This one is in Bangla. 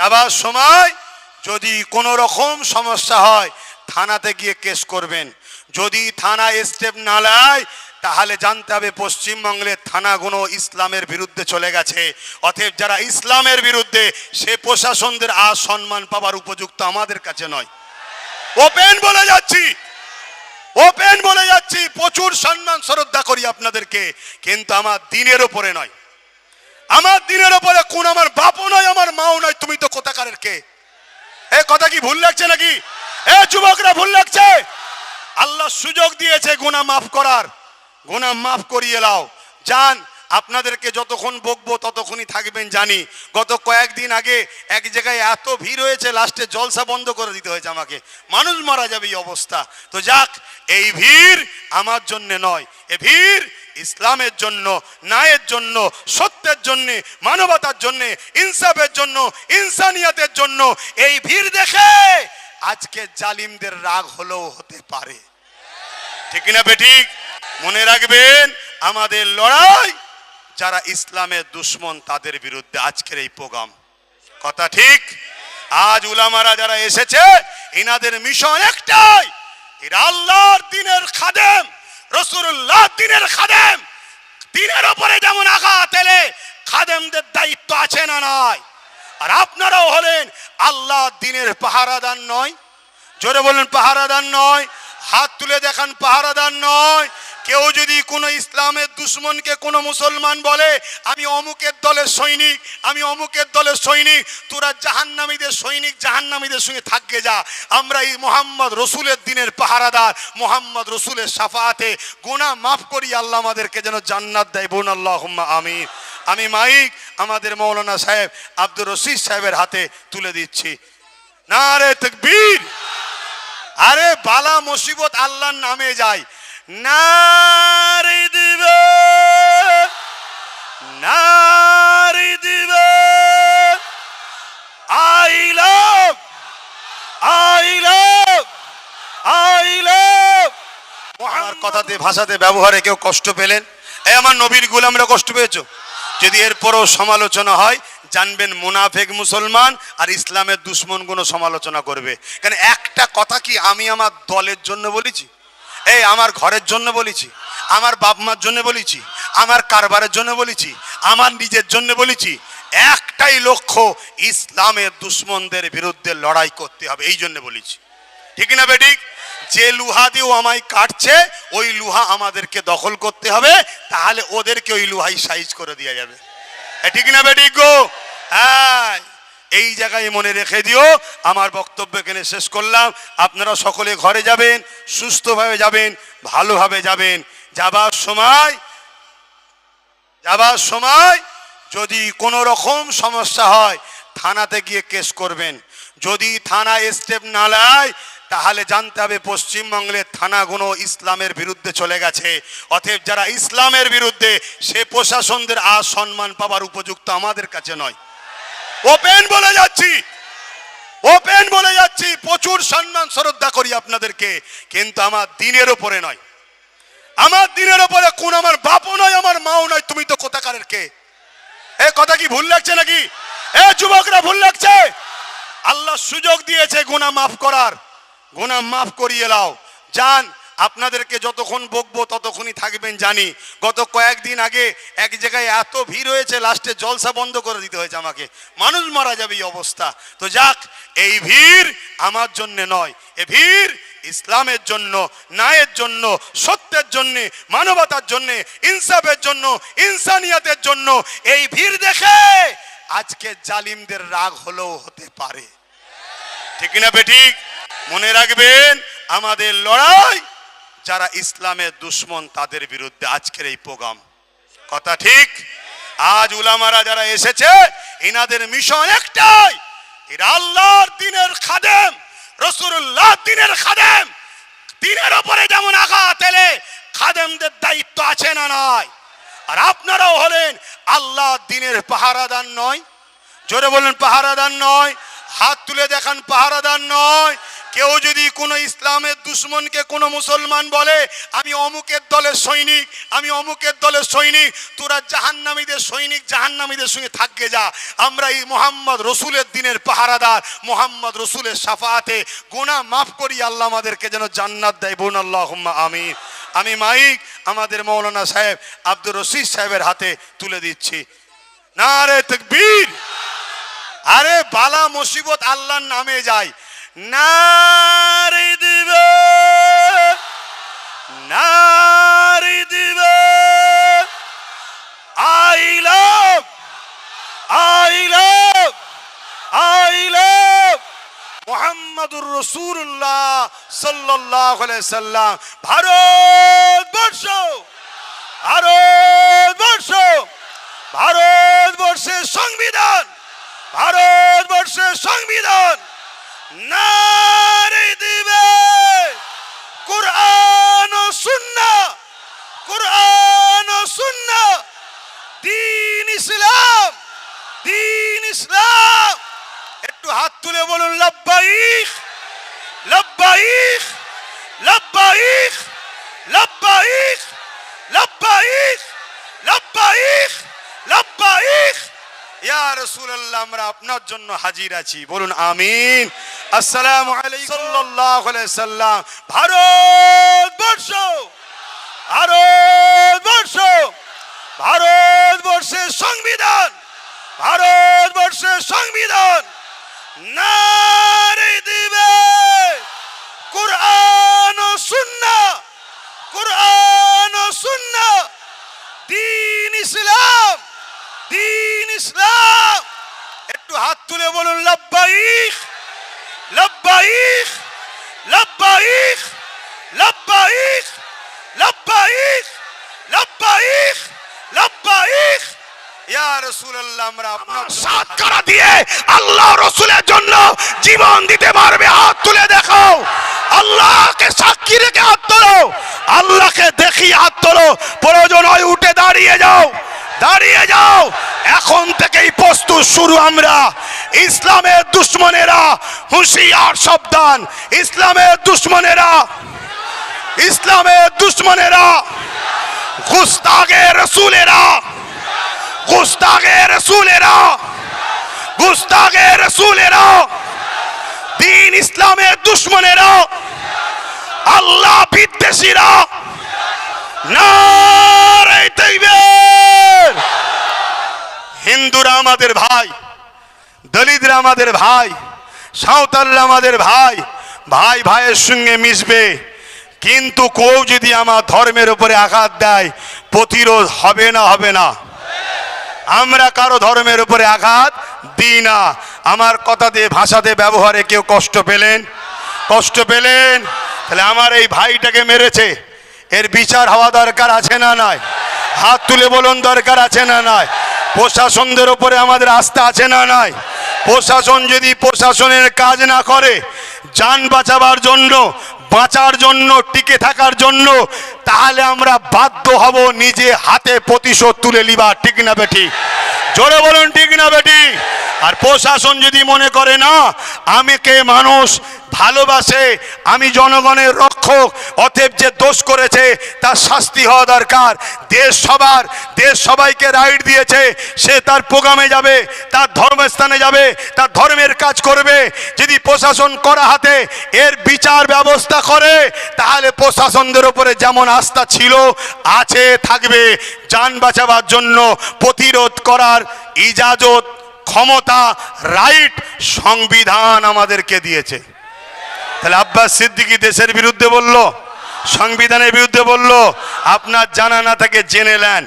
যাবার সময় যদি কোনো রকম সমস্যা হয়, থানাতে গিয়ে কেস করবেন। যদি থানা স্টেপ না নেয়, তাহলে জানতে হবে পশ্চিমবঙ্গের থানাগুলো ইসলামের বিরুদ্ধে চলে গেছে। অতএব যারা ইসলামের বিরুদ্ধে, সে প্রশাসনদের আর সম্মান পাবার উপযুক্ত আমাদের কাছে নয়। ওপেন বলে যাচ্ছি। ওপেন বলে যাচ্ছি। প্রচুর সম্মান শ্রদ্ধা করি আপনাদেরকে। কিন্তু আমার দিনের ওপরে নয়। আমার দিনের ওপরে কোন আমার বাপও নয়, আমার মাও নয়। তুমি তো কোথাকারের কে? এ কথা কি ভুল লাগছে নাকি? এ যুবকরা, ভুল লাগছে? আল্লাহ সুযোগ দিয়েছে গোনা মাফ করার। গুণা মাফ করিয়ে লাও যান আপনাদেরকে যতক্ষণ বকবো ততক্ষণই থাকবেন জানি। গত কয়েকদিন আগে এক জায়গায় এত ভিড় হয়েছে, লাস্টে জলসা বন্ধ করে দিতে হয়েছে আমাকে। মানুষ মারা যাবে এই অবস্থা। তো যাক, এই ভিড় আমার জন্য নয়, এ ভিড় ইসলামের জন্য, ন্যায়ের জন্য, সত্যের জন্য, মানবতার জন্য, ইনসাফের জন্য, ইনসানিয়াতের জন্য এই ভিড় দেখে আজকে জালিমদের রাগ হলেও হতে পারে। ঠিক না বেঠিক মনে রাখবেন, আমাদের লড়াই যারা ইসলামের দুশ্মন, তাদের বিরুদ্ধে আজকের এই প্রোগ্রাম। কথা ঠিক? আজ উলামারা যারা এসেছে এনাদের মিশন একটাই। এরা আল্লাহর দিনের খাদেম রসুল্লাহ দিনের খাদেম। দিনের ওপরে যেমন আঘাত এলে, খাদেমদের দায়িত্ব আছে না নয় আর আপনারাও হলেন আল্লাহ দিনের পাহারাদার নয়। জোরে বলেন, পাহারাদার নয়। হাত তুলে দেখান, পাহারাদার নয়। কেউ যদি কোনো ইসলামের দুশ্মনকে কোনো মুসলমান বলে, আমি অমুকের দলের সৈনিক, আমি অমুকের দলের সৈনিক, তোরা জাহান্নামীদের সৈনিক, জাহান্নামীদের সঙ্গে থাকবে যা। আমরা এই মোহাম্মদ রসুলের দিনের পাহারাদার, মোহাম্মদ রসুলের সাফাতে গোনা মাফ করি, আল্লাহ আমাদেরকে যেন জান্নাত দেয়। বোন আল্লাহ আমিন। আমি মাইক আমাদের মৌলানা সাহেব আব্দুর রশিদ সাহেবের হাতে তুলে দিচ্ছি। না রে তকবীর! আরে বালা মুসিবত আল্লাহর নামে যায়। নারী দিবে নারী দিবে I love I love I love. আমার কথাতে, ভাষাতে, ব্যবহারে কেউ কষ্ট পেলেন? এই আমার নবীর গুলামরা কষ্ট পেয়েছ? যদি এরপরও সমালোচনা হয়, জানবেন মুনাফেক মুসলমান আর ইসলামের দুশ্মন কোনো সমালোচনা করবে। কারণ একটা কথা কি আমি আমার দলের জন্য বলেছি? এই, আমার ঘরের জন্য বলেছি, আমার বাপ মার জন্য বলেছি, আমার কারবারের জন্য বলেছি, আমার নিজের জন্য বলেছি, একটাই লক্ষ্য, ইসলামের দুশ্মনদের বিরুদ্ধে লড়াই করতে হবে, এই জন্য বলেছি। ঠিক না বেঠিক? যে লুহা দিয়ে আমায় কাটছে, ওই লুহা আমাদেরকে দখল করতে হবে, তাহলে ওদেরকে ওই লুহাই সাইজ করে দেওয়া যাবে। ঠিক না বেঠিক গো? হ্যাঁ। এই জায়গায় মনে রেখে দিও, আমার বক্তব্য এখানে শেষ করলাম। আপনারা সকলে ঘরে যাবেন, সুস্থভাবে যাবেন, ভালোভাবে যাবেন। যাবার সময় যাবার সময় যদি কোনো রকম সমস্যা হয়, থানাতে গিয়ে কেস করবেন। যদি থানা স্টেপ না নেয়, তাহলে জানতে হবে পশ্চিমবঙ্গের থানাগুলো ইসলামের বিরুদ্ধে চলে গেছে। অতএব যারা ইসলামের বিরুদ্ধে, সে প্রশাসনদের আর সম্মান পাবার উপযুক্ত আমাদের কাছে নয়। ওপেন বলে যাচ্ছি। ওপেন বলে যাচ্ছি। প্রচুর সম্মান শ্রদ্ধা করি আপনাদেরকে। কিন্তু আমার দিনের ওপরে নয়। আমার দিনের ওপরে কোন আমার বাপও নয়, আমার মাও নয়। তুমি তো কোথাকারের কে? এ কথা কি ভুল লাগছে নাকি? এ যুবকরা, ভুল লাগছে? আল্লাহ সুযোগ দিয়েছে, গুনাহ মাফ করার। গুনাহ মাফ করিয়ে লাও। যান আপনাদেরকে যতক্ষণ বকবো ততক্ষণই থাকবেন জানি। গত কয়েকদিন আগে এক জায়গায় এত ভিড় হয়েছে, লাস্টে জলসা বন্ধ করে দিতে হয়েছে আমাকে। মানুষ মারা যাবে এই অবস্থা। তো যাক, এই ভিড় আমার জন্যে নয়। এ ভিড় ইসলামের জন্য, ন্যায়ের জন্য, সত্যের জন্য, মানবতার জন্য, ইনসাফের জন্য, ইনসানিয়াতের জন্য এই ভিড় দেখে আজকে জালিমদের রাগ হলেও হতে পারে। ঠিক না বেঠিক মনে রাখবেন, আমাদের লড়াই যারা ইসলামের দুশ্মন, তাদের বিরুদ্ধে আজকের এই প্রোগ্রাম। কথা ঠিক? আজ উলামারা যারা এসেছে, এনাদের মিশন একটাই। এরা আল্লাহর দিনের খাদেম রসুল্লাহ দিনের খাদেম। দিনের ওপরে যেমন আঘাত এলে, খাদেমদের দায়িত্ব আছে না নয় আর আপনারাও হলেন আল্লাহ দিনের পাহারাদার নয়। জোরে বলেন, পাহারাদার নয়। হাত তুলে দেখান, পাহারাদার নয়। কেউ যদি কোনো ইসলামের দুশ্মনকে কোনো মুসলমান বলে, আমি অমুকের দলের সৈনিক, আমি অমুকের দলের সৈনিক, তোরা জাহান্নামীদের সৈনিক, জাহান্নামীদের সঙ্গে থাকবে যা। আমরা এই মোহাম্মদ রসুলের দিনের পাহারাদার, মোহাম্মদ রসুলের সাফাতে গোনা মাফ করি, আল্লাহ আমাদেরকে যেন জান্নাত দেয়। বোন আল্লাহ আমিন। আমি মাইক আমাদের মৌলানা সাহেব আব্দুর রশিদ সাহেবের হাতে তুলে দিচ্ছি। না রে তকবীর! আরে বালা মুসিবত আল্লাহর নামে যায়। নারী দিবে নারী দিবে I love I love I love মোহাম্মদুর রসুল্লাহ সাল্লাহ সাল্লাম ভারতবর্ষ ভারতবর্ষ ভারতবর্ষের সংবিধান ভারতবর্ষের সংবিধান নারী দিবে। কোরআন ও সুন্না কোরআন ও সুন্না দিন ইসলাম দিন ইসলাম। একটু হাত তুলে বলুন লব্বাইক লব্বাইক লব্বাইক লব্বাইক লব্বাইক লব্বাইক লব্বাইক ইয়া রাসূলুল্লাহ, আমরা আপনার জন্য হাজির আছি। বলুন, আমিন। আসসালামু আলাইকুম। সাল্লাল্লাহু আলাইহি সাল্লাম। ভারতবর্ষ। ভারতবর্ষ। ভারতবর্ষের সংবিধান। ভারতবর্ষের সংবিধান। নারী দিবে। কোরআন ও সুন্না কোরআন ও সুন্না দিন ইসলাম। দিন ইসলাম। একটু হাত তুলে বলুন, লব্বাইক। লব্বাইক লব্বাইক লব্বাইক লব্বাইক লব্বাইক লব্বাইক ইয়া রাসূলুল্লাহ আমরা আপনার সাত করা দিয়ে আল্লাহ রসুলের জন্য জীবন দিতে পারবে? হাত তুলে দেখো আল্লাহকে সাক্ষী রেখে হাত তোলো। আল্লাহকে দেখি হাত তোলো। প্রয়োজন হয় উঠে দাঁড়িয়ে যাও। দাঁড়িয়ে যাও। এখন থেকেই প্রস্তুত, শুরু আমরা। ইসলামের দুশ্মনেরা হুঁশিয়ার সাবধান। ইসলামের দুশ্মনেরা ইসলামের দুশ্মনেরা গুস্তাগে রসুলেরা গুস্তাগে রসুলেরা গুস্তাগে রসুলেরা, দিন ইসলামের দুশ্মনেরা, আল্লাহ বিদ্বেষীরা হিন্দুরা আমাদের ভাই, দলিতরা আমাদের ভাই, সাঁওতালরা আমাদের ভাই ভাই ভাইয়ের সঙ্গে মিশবে। কিন্তু কেউ যদি আমার ধর্মের উপরে আঘাত দেয়, প্রতিরোধ হবে না হবে না। আমরা কারও ধর্মের উপরে আঘাত দিই না। আমার কথাতে ভাষাতে ব্যবহারে কেউ কষ্ট পেলেন? কষ্ট পেলেন? তাহলে আমার এই ভাইটাকে মেরেছে। এর বিচার হওয়া দরকার আছে না নাই? হাত তুলে বলুন দরকার আছে না নাই? প্রশাসনদের উপরে আমাদের আস্থা আছে না নাই? প্রশাসন যদি প্রশাসনের কাজ না করে, যান বাঁচাবার জন্য, বাঁচার জন্য, টিকে থাকার জন্য, তাহলে আমরা বাধ্য হব নিজে হাতে প্রতিশোধ তুলে নিবা, ঠিক না বেটি জোরে বলুন, ঠিক না বেটি আর প্রশাসন যদি মনে করে, না আমাকে মানুষ, ভালোবাসে, আমি জনগণের রক্ষক, অতএব যে দোষ করেছে তার শাস্তি হওয়া দরকার। দেশ সবার, দেশ সবাইকে রাইট দিয়েছে। সে তার প্রোগ্রামে যাবে, তার ধর্মস্থানে যাবে, তার ধর্মের কাজ করবে। যদি প্রশাসন করা হাতে এর বিচার ব্যবস্থা করে, তাহলে প্রশাসনদের উপরে যেমন আস্থা ছিল, আছে, থাকবে। যান বাঁচাবার জন্য প্রতিরোধ করার ইজাজত, ক্ষমতা, রাইট, সংবিধান আমাদেরকে দিয়েছে। তাহলে আব্বাস সিদ্দিকি দেশের বিরুদ্ধে বলল সংবিধানের বিরুদ্ধে বলল আপনার জানা না থাকে জেনে নেন।